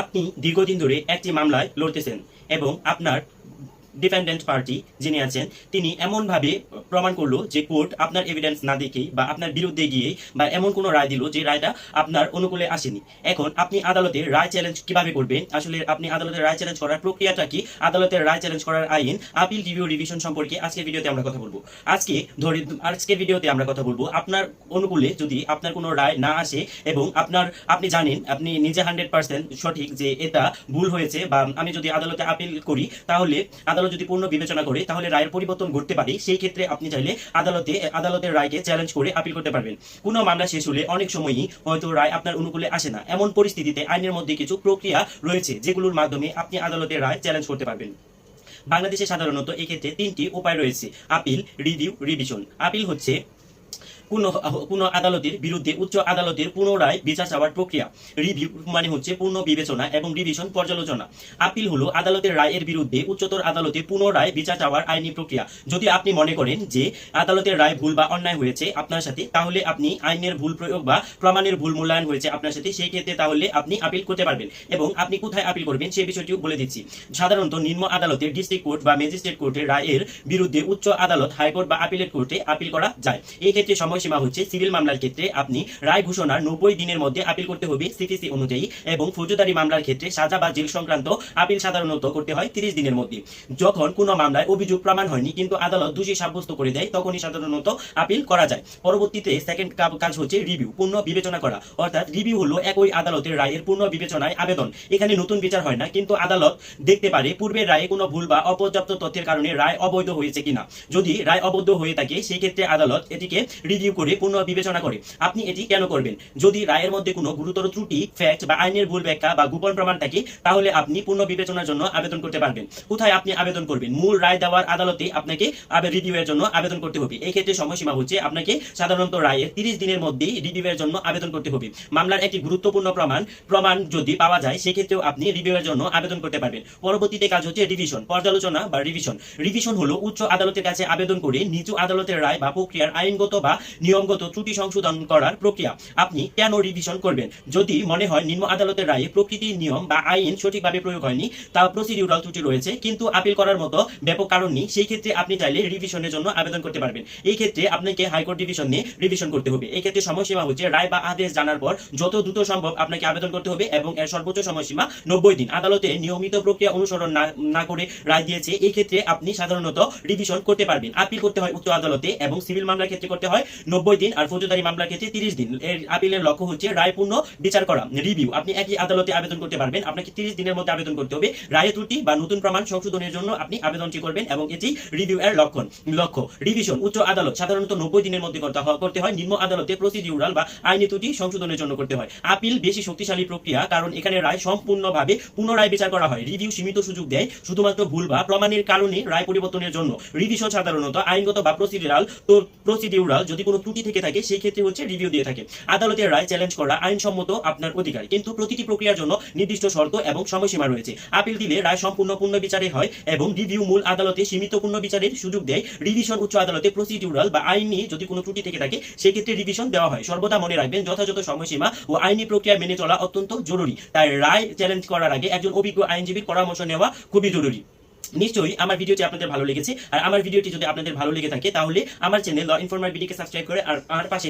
আপনি দীর্ঘদিন ধরে একটি মামলায় লড়তেছেন এবং আপনার ডিফেন্ডেন্ট পার্টি যিনি আছেন, তিনি এমনভাবে প্রমাণ করল যে কোর্ট আপনার এভিডেন্স না দেখেই বা আপনার বিরুদ্ধে গিয়ে বা এমন কোনো রায় দিল যে রায়টা আপনার অনুকূলে আসেনি। এখন আপনি আদালতে রায় চ্যালেঞ্জ কীভাবে করবেন? আসলে আপনি আদালতের রায় চ্যালেঞ্জ করার প্রক্রিয়াটা কি? আদালতের রায় চ্যালেঞ্জ করার আইন আপিল রিভিউ রিভিশন সম্পর্কে আজকের ভিডিওতে আমরা কথা বলব। আজকে ধরে, আজকের ভিডিওতে আমরা কথা বলব, আপনার অনুকূলে যদি আপনার কোনো রায় না আসে এবং আপনার, আপনি জানেন, আপনি নিজে হান্ড্রেড পার্সেন্ট সঠিক যে এটা ভুল হয়েছে বা আমি যদি আদালতে আপিল করি, তাহলে আদালত যদি পূর্ণ বিবেচনা করি, তাহলে রায়ের পরিবর্তন ঘটতে পারে। সেই ক্ষেত্রে আপনি চাইলে আদালতে, আদালতের রায়কে চ্যালেঞ্জ করে আপিল করতে পারবেন। কোনো মামলা শেষ হলে অনেক সময়ই হয়তো রায় আপনার অনুকূলে আসে না। এমন পরিস্থিতিতে আইনের মধ্যে কিছু প্রক্রিয়া রয়েছে, যেগুলোর মাধ্যমে আপনি আদালতের রায় চ্যালেঞ্জ করতে পারবেন। বাংলাদেশে সাধারণত এক্ষেত্রে তিনটি উপায় রয়েছে। আপিল রিভিউ রিভিশন আপিল হচ্ছে কোনো আদালতের বিরুদ্ধে উচ্চ আদালতের পুনরায় বিচার চাওয়ার প্রক্রিয়া। রিভিউ মানে হচ্ছে পূর্ণ বিবেচনা এবং রিভিশন পর্যালোচনা। আপিল হলো আদালতের রায়ের বিরুদ্ধে উচ্চতর আদালতে পুনরায় বিচার চাওয়ার আইনি প্রক্রিয়া। যদি আপনি মনে করেন যে আদালতের রায় ভুল বা অন্যায় হয়েছে আপনার সাথে, তাহলে আপনি আইনের ভুল প্রয়োগ বা প্রমাণের ভুল মূল্যায়ন হয়েছে আপনার সাথে, সেই ক্ষেত্রে তাহলে আপনি আপিল করতে পারবেন এবং আপনি কোথায় আপিল করবেন সেই বিষয়টিও বলে দিচ্ছি। সাধারণত নিম্ন আদালতের ডিস্ট্রিক্ট কোর্ট বা ম্যাজিস্ট্রেট কোর্টের রায়ের বিরুদ্ধে উচ্চ আদালত, হাইকোর্ট বা আপিলেট কোর্টে আপিল করা যায়। এই ক্ষেত্রে সময়সীমা হচ্ছে সিভিল মামলার ক্ষেত্রে আপনি রায় ঘোষণার নব্বই দিনের মধ্যে আপিল করতে হবে সিটিসি অনুযায়ী এবং ফৌজদারি মামলার ক্ষেত্রে সাজা বা জেল সংক্রান্ত আপিল সাধারণত করতে হয় তিরিশ দিনের মধ্যে। যখন কোনো মামলায় অভিযোগ প্রমাণ হয়নি কিন্তু আদালত দোষী সাব্যস্ত করে দেয়, তখনই সাধারণত আপিল করা যায়। পরবর্তীতে সেকেন্ড কাজ হচ্ছে রিভিউ পূর্ণ বিবেচনা করা। অর্থাৎ রিভিউ হলো একই আদালতের রায়ের পূর্ণ বিবেচনায় আবেদন। এখানে নতুন বিচার হয় না, কিন্তু আদালত দেখতে পারে পূর্বের রায়ে কোনো ভুল বা অপর্যাপ্ত তথ্যের কারণে রায় অবৈধ হয়েছে কিনা। যদি রায় অবৈধ হয়ে থাকে সেই ক্ষেত্রে আদালত এটিকে রিভিউ করে পূর্ণ বিবেচনা করে আপনি এটি কেন করবেন? যদি রায়ের মধ্যে কোনো গুরুতর ত্রুটি ফ্যাক্ট বা আইনের ভুল ব্যাখ্যা বা গোপন প্রমাণ থাকে, তাহলে আপনি পূর্ণ বিবেচনার জন্য আবেদন করতে পারবেন। কোথায় আপনি আবেদন করবেন? মূল রায় দেওয়ার আদালতে আপনাকে রিভিউ এর জন্য আবেদন করতে হবে। এই ক্ষেত্রে সময়সীমা হচ্ছে আপনাকে সাধারণত রায়ের তিরিশ দিনের মধ্যেই রিভিউ এর জন্য আবেদন করতে হবে। মামলার একটি গুরুত্বপূর্ণ প্রমাণ প্রমাণ যদি পাওয়া যায়, সেক্ষেত্রেও আপনি রিভিউ এর জন্য আবেদন করতে পারবেন। পরবর্তীতে কাজ হচ্ছে রিভিশন পর্যালোচনা বা রিভিশন রিভিশন হলো উচ্চ আদালতের কাছে আবেদন করে নিচু আদালতের রায় বা প্রক্রিয়ার আইনগত বা নিয়মগত ত্রুটি সংশোধন করার প্রক্রিয়া। আপনি কেন রিভিশন করবেন? যদি মনে হয় নিম্ন আদালতের রায়ে প্রকৃতির নিয়ম বা আইন সঠিকভাবে প্রয়োগ হয়নি, তা প্রসিডিউরাল ত্রুটি রয়েছে, কিন্তু আপিল করার মতো ব্যাপক কারণ নেই, সেই ক্ষেত্রে আপনি চাইলে রিভিশনের জন্য আবেদন করতে পারবেন। এই ক্ষেত্রে আপনাকে হাইকোর্ট ডিভিশন নিয়ে রিভিশন করতে হবে। এই ক্ষেত্রে সময়সীমা হচ্ছে রায় বা আদেশ জানার পর যত দ্রুত সম্ভব আপনাকে আবেদন করতে হবে এবং এর সর্বোচ্চ সময়সীমা নব্বই দিন। আদালতে নিয়মিত প্রক্রিয়া অনুসরণ না করে রায় দিয়েছে, এই ক্ষেত্রে আপনি সাধারণত রিভিশন করতে পারবেন। আপিল করতে হয় উচ্চ আদালতে এবং সিভিল মামলার ক্ষেত্রে করতে হয় নব্বই দিন আর ফৌজদারি মামলার ক্ষেত্রে তিরিশ দিন। এর আপিলের লক্ষ্য হচ্ছে রায়পূর্ণ বিচার করা রিভিউ আপনি একই আদালতে আবেদন করতে পারবেন। আপনাকে তিরিশ দিনের মধ্যে আবেদন করতে হবে। রায় ত্রুটি বা নতুন প্রমাণ সংশোধনের জন্য আপনি আবেদনটি করবেন এবং এটি রিভিউ এর লক্ষণ। লক্ষ্য রিভিশন উচ্চ আদালত সাধারণত নব্বই দিনের মধ্যে করতে হয় নিম্ন আদালতে প্রসিডিউরাল বা আইনি ত্রুটি সংশোধনের জন্য করতে হয়। আপিল বেশি শক্তিশালী প্রক্রিয়া, কারণ এখানে রায় সম্পূর্ণভাবে পুনরায় বিচার করা হয়। রিভিউ সীমিত সুযোগ দেয়, শুধুমাত্র ভুল বা প্রমাণের কারণে রায় পরিবর্তনের জন্য। রিভিশন সাধারণত আইনগত বা প্রসিডিউরাল তো প্রসিডিউরাল যদি কোনো ত্রুটি থেকে থাকে, সেই ক্ষেত্রে হচ্ছে রিভিউ দিয়ে থাকে। আদালতের রায় চ্যালেঞ্জ করা আইনসম্মত আপনার অধিকার। কিন্তু প্রতিটি প্রক্রিয়ার জন্য নির্দিষ্ট শর্ত এবং সময়সীমা রয়েছে। আপিল দিলে রায় সম্পূর্ণ পূর্ণ বিচারে হয় এবং রিভিউ মূল আদালতে সীমিত পূর্ণ বিচারের সুযোগ দেয়। রিভিশন উচ্চ আদালতে প্রসিডিউরাল বা আইনি যদি কোনো ত্রুটি থেকে থাকে, সেক্ষেত্রে রিভিশন দেওয়া হয়। সর্বদা মনে রাখবেন, যথাযথ সময়সীমা ও আইনি প্রক্রিয়া মেনে চলা অত্যন্ত জরুরি। তাই রায় চ্যালেঞ্জ করার আগে একজন অভিজ্ঞ আইনজীবীর পরামর্শ নেওয়া খুবই জরুরি। নিশ্চয়ই আমার ভিডিওটি আপনাদের ভালো লেগেছে। আর আমার ভিডিওটি যদি আপনাদের ভালো লেগে থাকে, তাহলে আমার চ্যানেল ল ইনফরমার বিডিকে সাবস্ক্রাইব করে আর আর পাশে